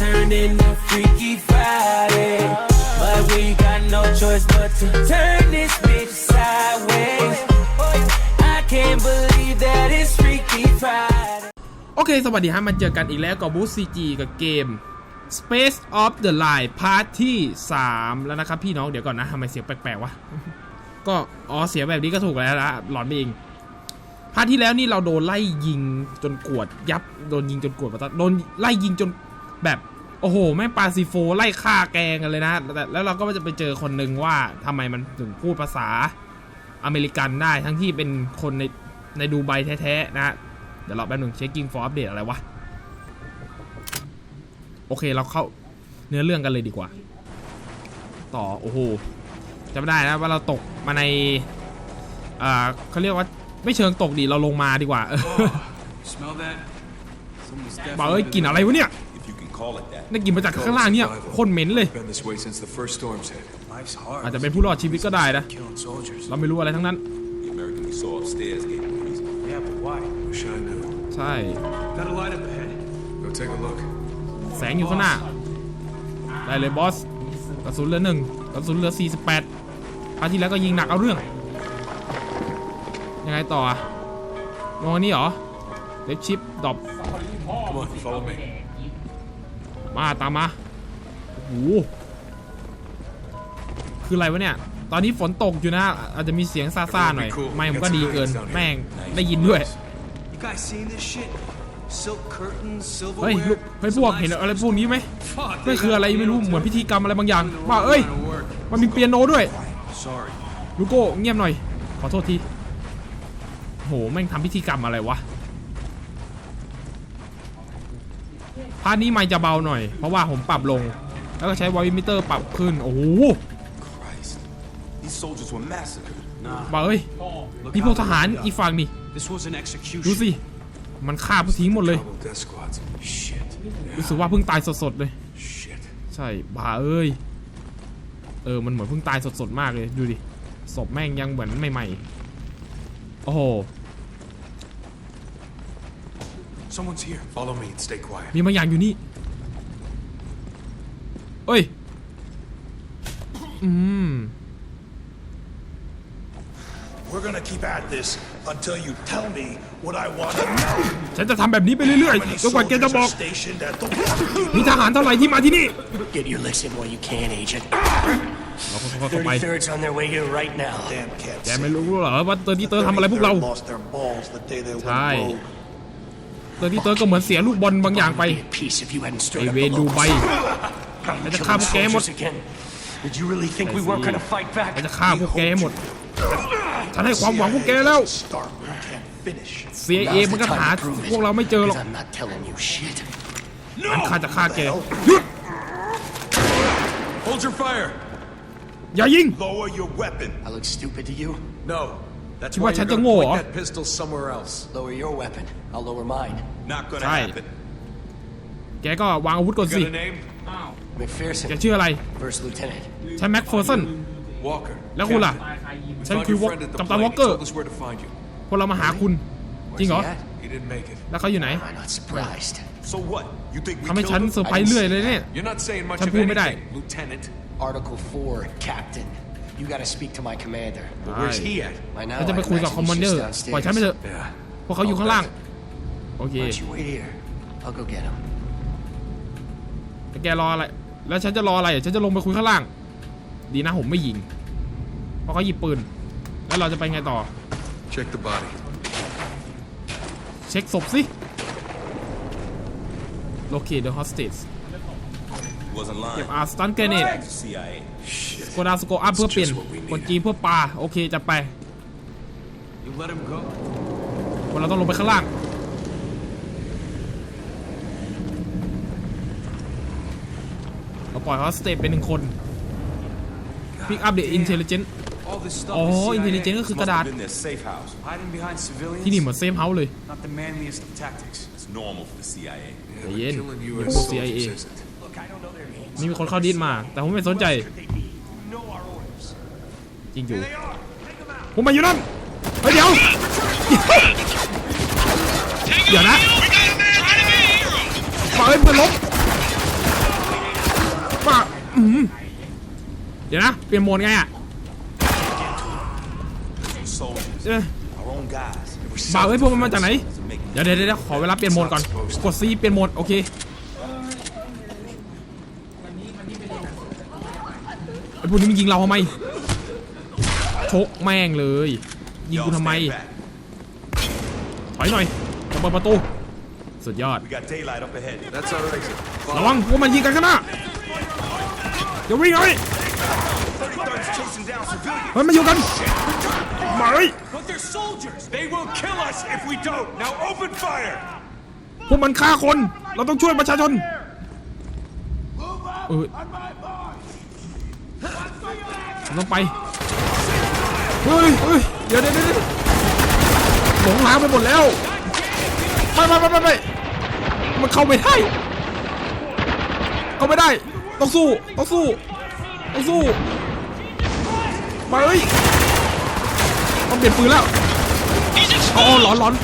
turn into Freaky Friday. But we got no choice but to turn this bitch sideways. I can't believe that it's Freaky Friday. โอเค สวัสดีฮะมาเจอกันอีกแล้วกับบูซีจีกับเกม Space of the Line พาร์ทที่ 3 แล้วนะครับพี่น้องเดี๋ยวก่อนนะทำไมเสียงแปลกๆวะ ก็อ๋อเสียงแบบนี้ก็ถูกแล้วนะหลอนไปเองพาร์ทที่แล้วนี่เราโดนไล่ยิงจนกวดยับ โดนยิงจนกวดปะตะโดนไล่ยิงจน แบบโอ้โหแม่งปาซิโฟไล่ฆ่าแกงกันเลยนะแต่แล้วเราก็จะไปเจอคนหนึ่งว่าทำไมมันถึงพูดภาษาอเมริกันได้ทั้งที่เป็นคนในในดูไบแท้ๆนะฮะเดี๋ยวเราแป๊บนึง checking for update อะไรวะ โอเคเราเข้าเนื้อเรื่องกันเลยดีกว่า ต่อ โอ้โหจำไม่ได้นะว่าเราตกมาในอ่าเขาเรียกว่าไม่เชิงตกดิเราลงมาดีกว่า Smell that? Someone's บอกเอ้ยกลิ่นอะไรวะเนี่ย if you can call it that. ได้กลิ่นมาจากข้างล่างเนี่ยโคนเหม็นเลย Been this way since the first storms hit. Life's hard. อาจจะเป็นผู้รอดชีวิตก็ได้นะ Killing soldiers. เราไม่รู้อะไรทั้งนั้น The American we saw upstairs gave me reason. Yeah, but why? Wish I knew. ใช่ Got a light up ahead. Go take a look. แสงอยู่ข้างหน้า ได้เลยบอส กระสุนเหลือหนึ่งกระสุนเหลือ 48พาร์ทที่แล้วก็ยิงหนักเอาเรื่อง ยังไงต่ออะมองอันนี้เหรอเล็บชิปดรอป มาตามมาโอ้โหคืออะไรวะเนี่ย ตอนนี้ฝนตกอยู่นะ อาจจะมีเสียงซ่าๆหน่อย ไม่ผมก็ดีเกิน แม่งได้ยินด้วย You guys seen this shit? Silk curtains, เฮ้ย silverware. ลูกเฮ้ยพวกเห็นอะไรพวกนี้ไหม Fuck. นั่นคืออะไรไม่รู้ เหมือนพิธีกรรมอะไรบางอย่างว่าเอ้ย Work. มันมีเปียโนด้วย Sorry. ลูโก้เงียบหน่อย ขอโทษทีโหแม่งทำพิธีกรรมอะไรวะ พาร์ทนี้ไม่จะเบาหน่อย เพราะว่าผมปรับลง แล้วก็ใช้วอลมิเตอร์ปรับขึ้น โอ้โห Christ. These soldiers were massacred. บ้าเอ้ย Look นี่พวก how ท they หาร were อีกฝั่งนี่ built. This was an execution. ดูสิ มันฆ่าผู้ทิ้งหมดเลย Double death squads. Shit. รู้สึกว่าเพิ่งตายสดๆเลย Shit. ใช่บ้าเอ้ย เออ มันเหมือนเพิ่งตายสดๆมากเลย ดูดิ ศพแม่งยังเหมือนใหม่ๆ โอ้โห Someone's here. Follow me and stay quiet. มีบางอย่างอยู่นี่เอ้ย อืม We're gonna keep at this until you tell me what I want to know. ฉันจะทำแบบนี้ไปเรื่อย How many ๆจนกว่าแกจะ soldiers บอก are stationed at the มีทหารเท่าไหร่ที่มาที่นี่ Get your licks in while you can, Agent. เราค่อยๆเข้าไป 33rd's on their way here right now. damn cats? แกไม่รู้เหรอว่าเตอร์ที่เตอร์ทำอะไรพวกเรา lost their balls the day they went Sai. rogue. เตอร์ที่เตอร์ก็เหมือนเสียลูกบอลบางอย่างไป Be at peace if you hadn't ไอ stirred up เว the รดูใบ locals. Ay, Killing nakakabot kayo mo. soldiers again. Did you really think we weren't gonna fight ไอ back? จะฆ่าพวกแกให้หมดฉันให้ความหวังพวกแกแล้ว Start, we can't finish. CIA Now's มัน the ก็ time หา to prove พวกเราไม่เจอหรอก Because I'm not telling you shit. งั้นข้าจะฆ่าแกหยุด Hold your fire. อย่ายิง Lower your weapon. I look stupid to you? No. That's Chứ why mà you're ฉันจะ gonna โง่ point เหรอ that pistol somewhere else. Lower your weapon. I'll lower mine. Not gonna Sai. happen. แกก็วางอาวุธก่อน You สิ got a name? แก McPherson, ชื่ออะไร First Lieutenant. ฉันแม็กเฟอร์สัน Walker. แล้วคุณล่ะ Captain. ฉัน Found คือ your วอ friend at the กัปตัน plane. วอลเกอ He ร์ told us where to find you. พวกเรามาหาคุณ จริง Where's เหรอ he at? He didn't make it. แล้วเขาอยู่ไหน Am I not surprised? So what? You think we ทำให้ฉัน killed เซอ him? ร์ไพรส์เรื่อยเลยเนี่ย You're not saying much ฉัน of พูดไม่ได้ anything, Lieutenant. Article 4, Captain. You gotta speak to my commander. But where's he at? By now, ฉันจะไป I คุยกับ imagine คอมมานเดอ he's ร์ just ปล่อยฉันไปเถ downstairs. อะ Yeah. พวกเขาอยู่ข้างล่าง โอเค Why don't you wait here? I'll go get him. แกรออะไร แล้วฉันจะรออะไรฉันจะลงไปคุยข้างล่าง ดีนะผมไม่ยิง เพราะเขาหยิบปืน แล้วเราจะไปไงต่อ Check the body. เช็คศพสิ locate the hostage He wasn't เก็บ lying. อาสตันเกเนต It's the CIA. โกดาสโกอัพเพื่อเปลี่ยนกดจีเพื่อปลาโอเคจะไป You let him go? คนเราต้องลงไปข้างล่างเราปล่อยฮอสเตสเป็นหนึ่งคน pick up the intelligence All this stuff อ๋อ is CIA. intelligence ก็คือกระ Must ดาษ have been their safe house. Hiding behind civilians. ที่นี่เหมือนเซฟเฮาส์เลย Not the manliest of tactics. It's normal for the CIA. นี่มีคนเข้าดิสมา แต่ผมไม่สนใจ จริงอยู่ ผมมาอยู่นั่น เฮ้ยเดี๋ยว เดี๋ยวนะมาเอ้ยเพื่อนลบอืมเดี๋ยวนะ เปลี่ยนโหมดไงอะ Soldiers, เอ้ย our own guys. บ่าวเฮ้ยพวกมันมาจากไหน เดี๋ยวเดี๋ยวเดี๋ยวขอเวลาเปลี่ยนโหมดก่อน กดซีเปลี่ยนโหมด โอเคไอ พวกนี้มันยิงเราทำไมชกแม่งเลย ยิง Y'all กูทำไม stand back. ถอยหน่อยจะเปิดประตู สุดยอด We got daylight up ahead. That's our exit. ระวังพวกมันยิงกันข้างหน้าเดี๋ยววิ่งเลย 33rd's chasing down civilians. เฮ้ยมาอยู่กันมาเลย But they're soldiers. They will kill us if we don't. Now open fire. พวกมันฆ่าคน เราต้องช่วยประชาชน เออ ผมต้องไป เฮ้ยเฮ้ยเดี๋ยวเดี๋ยวเดี๋ยวหลงทางไปหมดแล้วไม่ไม่ไม่ไม่ไม่มันเข้าไม่ได้ เข้าไม่ได้ ต้องสู้ ต้องสู้ ต้องสู้มาเอ้ยต้องเปลี่ยนปืนแล้วอ๋อหลอนหลอน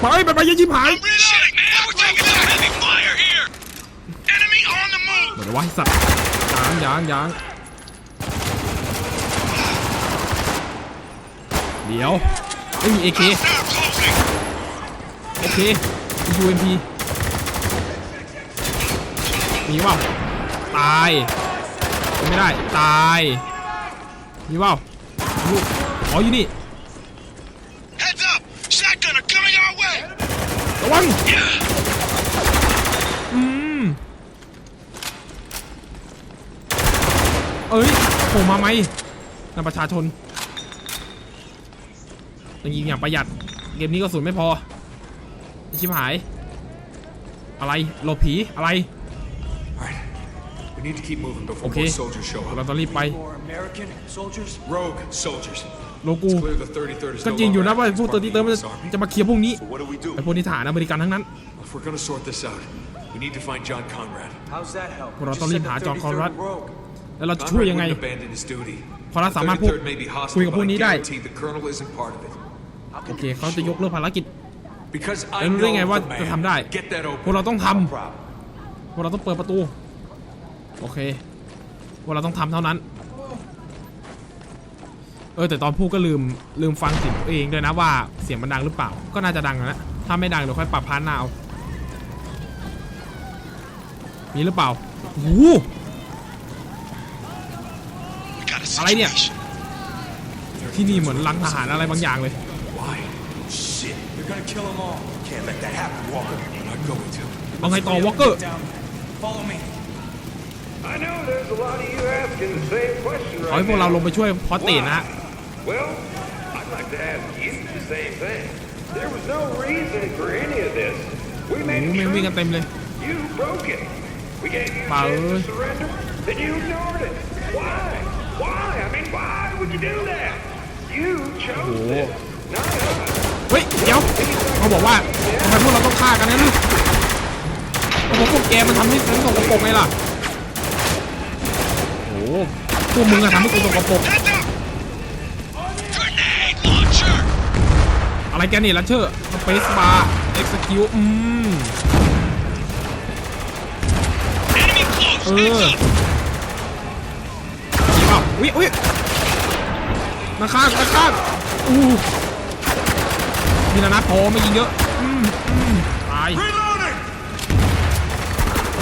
ไปไปไปยังชิบหาย Reloading, man. We're taking some heavy fire here. Enemy on the move. เหมือนว่าสัตว์ยางยางยาง เดี๋ยวไม่มี AK Now closing. โอเค UMP มีเปล่าตายไม่ได้ตายมีเปล่าลูกอ๋ออยู่นี่ Heads up. Shotgunner coming our way. ระวังอืมเอ้ยโผล่มาไหมนั่นประชาชน ต้องยิงอย่างประหยัด เกมนี้ก็สุนไม่พอไอ้ชิบหาย อะไรหลบผีอะไร Alright. We need to keep moving before Okay. more soldiers show เรา up. ต้องรีบไป More American soldiers? Rogue soldiers. โลกู It's clear the 33rd is ก็ no จริงอยู่ longer นะว่า active พวก as ตัว part ที่ of เติ the มมัน US Army. จะมาเคลียร์พวกนี้ So what do we do? ไอพวกนี้ทหารอเมริกันทั้งนั้น If we're gonna sort this out, we need to find John Conrad. How's that help? เรา You ต้อง just รีบ said หา the จอห์นคอนรัด 33rd rogue. แล้วเราจะช่วย Conrad ยังไง wouldn't abandon his duty. พอเรา The สามารถพูด 33rd may be คุย hostile, กับ but พวก I นี้ได้ โอเคเขาจะยกเลิกภารกิจ Because I แล้วรู้ได้ know ไงว่า the จะทำ man. ได้ Get that พวก open. เราต้องท No problem. ำพวกเราต้องเปิดประตู โอเค พวกเราต้องทำเท่านั้น เออแต่ตอนพูดก็ลืมลืมฟังเสียงตัวเองด้วยนะว่าเสียงมันดังหรือเปล่า ก็น่าจะดังนะ ถ้าไม่ดังเดี๋ยวค่อยปรับพาร์ทหน้าเอามีหรือเปล่าโอ้โห We got a อะไรเนี่ย situation. ที่นี่เหมือนลังทหารอะไรบางอย่างเลย Why? Shit, they're gonna kill them all. Can't let that happen, Walker. We're not going to. เอาไงต่อวอลเกอร์ Down. Follow me. I know there's a lot of you asking the same question ขอให้ right พวกเรา now. ลงไปช่วยพอสเตนนะฮะ Well, I'd like to ask you the same thing. There was no reason for any of this. We โอ้ made โห a แม่งวิ่งกัน truce. เต็มเลย You broke it. We gave you a Bảo chance ơi. to surrender, then you ignored it. Why? Why? I mean, why would you do that? You chose Ủa. this, not us. เฮ้ย เดี๋ยวเขาบอกว่าทำไมพวกเราต้องฆ่ากันนะลูกเขาบอกพวกแกมันทำให้ฉันสกปรกไงล่ะโอ้พวกมึงอะทำให้กูสกปรกอะไรแกนี่ลัชเชอร์สเปซบาร์เอ็กซ์คิวอืม Enemy close. Ừ. Heads up. ยิงเปล่าอุ้ยอุ้ยนาข้างนาข้างอู้ มีนานัดพอไม่ยิงเยอะอืมอืมตาย Reloading.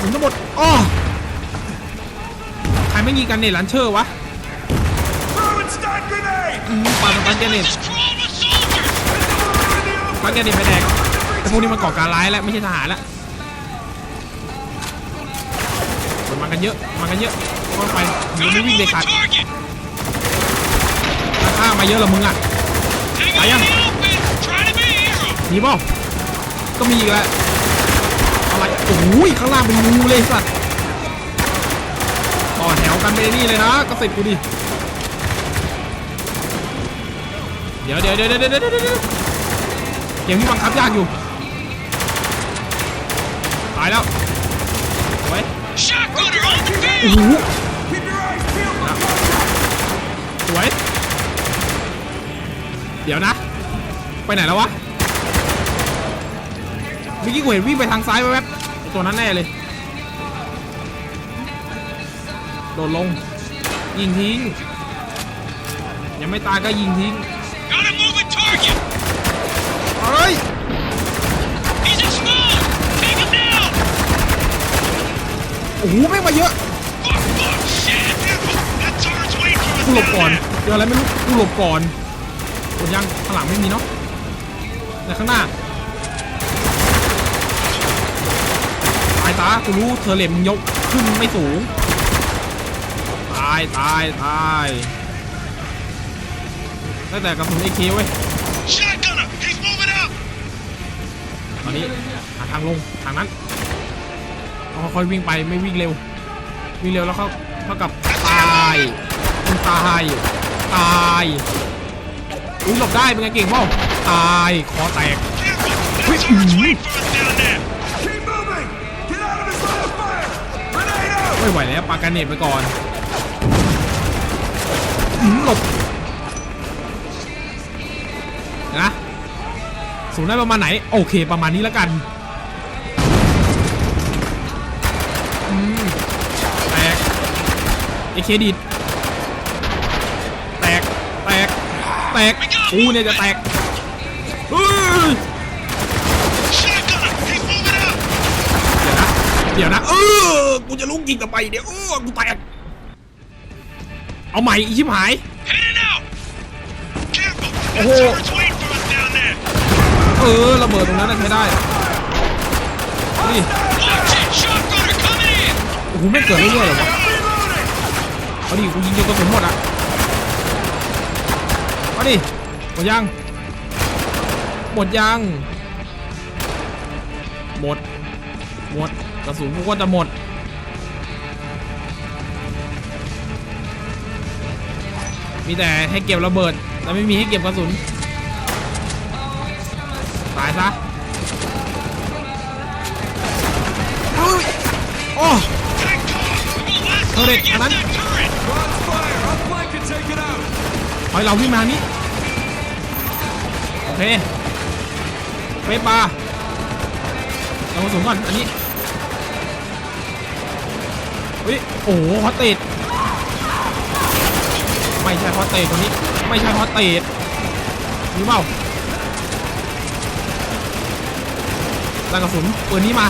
ถึงทั้งหมดอ้อใครไม่ยิงกันเนี่ยลันเชอร์วะ Throwing stun grenade. อืมปาสตันแกเนต Just crawl with soldiers. ปักแกเด็นไปแดกไอพวกนี้มันก่อการร้ายแล้วไม่ใช่ทหารแล้วมันมากันเยอะมากันเยอะต้องไปมึง Got ไม่ a วิ่งเด็ moving ดขาด target. ราคามาเยอะเหรอมึงอะ Hang Ai on à? the hero. มีเปล่าก็มีอีกแล้วอะไรโอ้ยข้างล่างเป็นงูเลยสัตว์ต่อแถวกันไปนี่เลยนะก็สิบกูดิเดี๋ยวเดี๋ยวเดี๋ยวเดี๋ยวเดี๋ยวเดี๋ยวเดี๋ยวเกมที่บังคับยากอยู่ตายแล้วไว้ Shotgunner on the โอ้ field. โห Keep your eyes peeled. สวยเดี๋ยวนะ ไปไหนแล้ววะเมื่อกี้กูเห็นวิ่งไปทางซ้ายแว๊บๆไอ้ตัวนั้นแน่เลย โดดลง ยิงทิ้ง ยังไม่ตายก็ยิงทิ้ง Got a moving target! เฮ้ย He's exposed! Take him down! โอ้โหแม่งมาเยอะ Fuck, fuck, shit! That turret's waiting for us กูหลบ down ก่อน there! เจออะไรไม่รู้ กูหลบก่อนกดยังข้างหลังไม่มีเนาะแต่ข้างหน้า ตายตากูรู้เธอเหล็มงยกขึ้นไม่สูง ตายตายตายได้แต่กระสุนเอเคเว้ย Shotgunner! He's moving up! ตอนนี้หาทางลงทางนั้นต้องค่อยๆวิ่งไปไม่วิ่งเร็ว วิ่งเร็วแล้วเขาเท่ากับตายมึงตายตายอุ้ยหลบได้เป็นไงเก่งเปล่าตายคอแตก Careful! That turret's ไม่ไหวแล้วปาการเนตไปก่อนหลบนะสูงได้ประมาณไหน โอเค ประมาณนี้แล้วกันแตกเอเคดิดแตก แตก แตกกูเนี่ยจะแตกเฮ้ย Shotgunner! He's moving up! เดี๋ยวนะ กูจะลุกยิงกลับไปเดี๋ยวโอ้กูแตกเอาใหม่อีชิบหาย Heading out! Careful! That Oh. turret's waiting for us down there! เออระเบิดตรงนั้นน่ะใช้ได้นี่ Watch it! Shotgunner coming in! โอ้โหไม่งเกิดเรื่อยๆเหรอวะเอาดิกูยิงจนกระสุนหมดอะเอาดิหมดยังหมดยังหมดหมดกระสุนกูก็จะหมด มีแต่ให้เก็บระเบิดแต่ไม่มีให้เก็บกระสุนตายซะโอ้เทเรตอันนั้นถอยเราวิ่งมานี้โอเคเฟปปาเราสูงก่อนอันนี้อุ้ยโอ้โหฮอตติด ไม่ใช่ฮอตเตดตัวนี้ ไม่ใช่ฮอตเตดหรือเปล่าตั้งกระสุนปืนนี้มา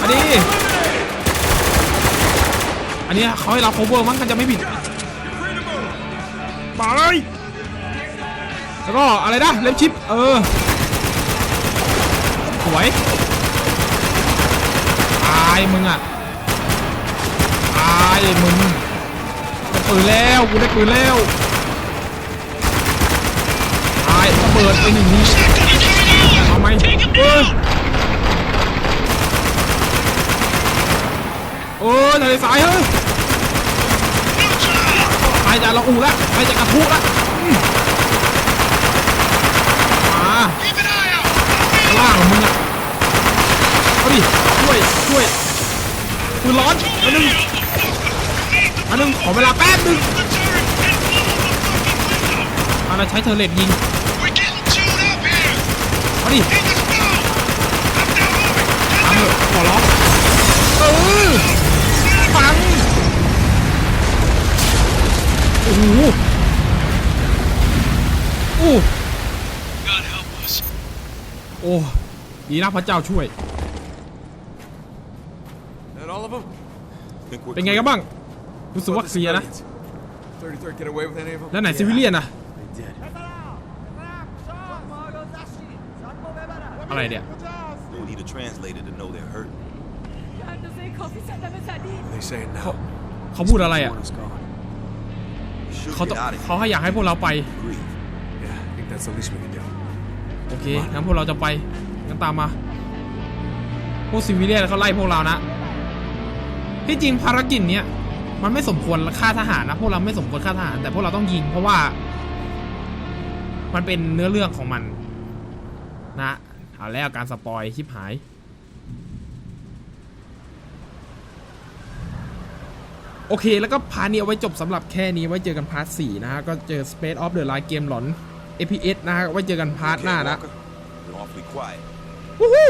อันนี้ อันนี้เขาให้เรา cover มั้งมันจะไม่ผิดไปแล้วก็อะไรนะเล็บชิป เออ สวย ตายมึงอะ ตายมึง ปืนแล้วกูได้ปืนแล้วตายระเบิดไปหนึ่งทีเอาไหมเออเออทะเลสายเฮ้ยไปจากละอูละไปจากกระทุละมาล่างของมึงอะเอาดิช่วยช่วยปืนร้อนอันหนึง อันหนึงขอเวลาแป๊บนึง The turret! It's full of the fucking window! เอาละใช้เทอร์เลตยิง We're getting chewed up here! เอาดิ Hey, let's go! I'm not moving! ทำเถอะขอร้องเออฟังโอ้โหโอ้ God help us. โอ้ดีนะพระเจ้าช่วย That all of them? Think we're เป็นไงกันบ้าง รู้สึกว่าเคลียร์นะ 33rd get away with any of them? แล้วไหนซิวิเลียนอะ They did. อะไรเนี่ย Don't need a translator to know they're hurt. They saying now? เขาพูดอะไรอะ Everyone is gone. We should เขา get ต้อง out of เขา here. ให้อยากให้พวกเราไป Grieve. Yeah, I think that's the least we can do. โอเค งั้นพวกเราจะไป งั้นตามมา พวกซิวิเลียนเขาไล่พวกเรานะ ที่จริงภารกิจเนี้ย มันไม่สมควรฆ่าทหารนะพวกเราไม่สมควรฆ่าทหาร แต่พวกเราต้องยิง เพราะว่า มันเป็นเนื้อเรื่องของมัน นะเอาแล้วการสปอยชิบหาย โอเค แล้วก็พาร์ทนี้เอาไว้จบสำหรับแค่นี้ไว้เจอกันพาร์ท4นะฮะ ก็เจอ Space of the Line เกมหลอน APS นะฮะไว้เจอกันพาร์ทหน้านะ Walker, you're awfully quiet. วู้ฮู้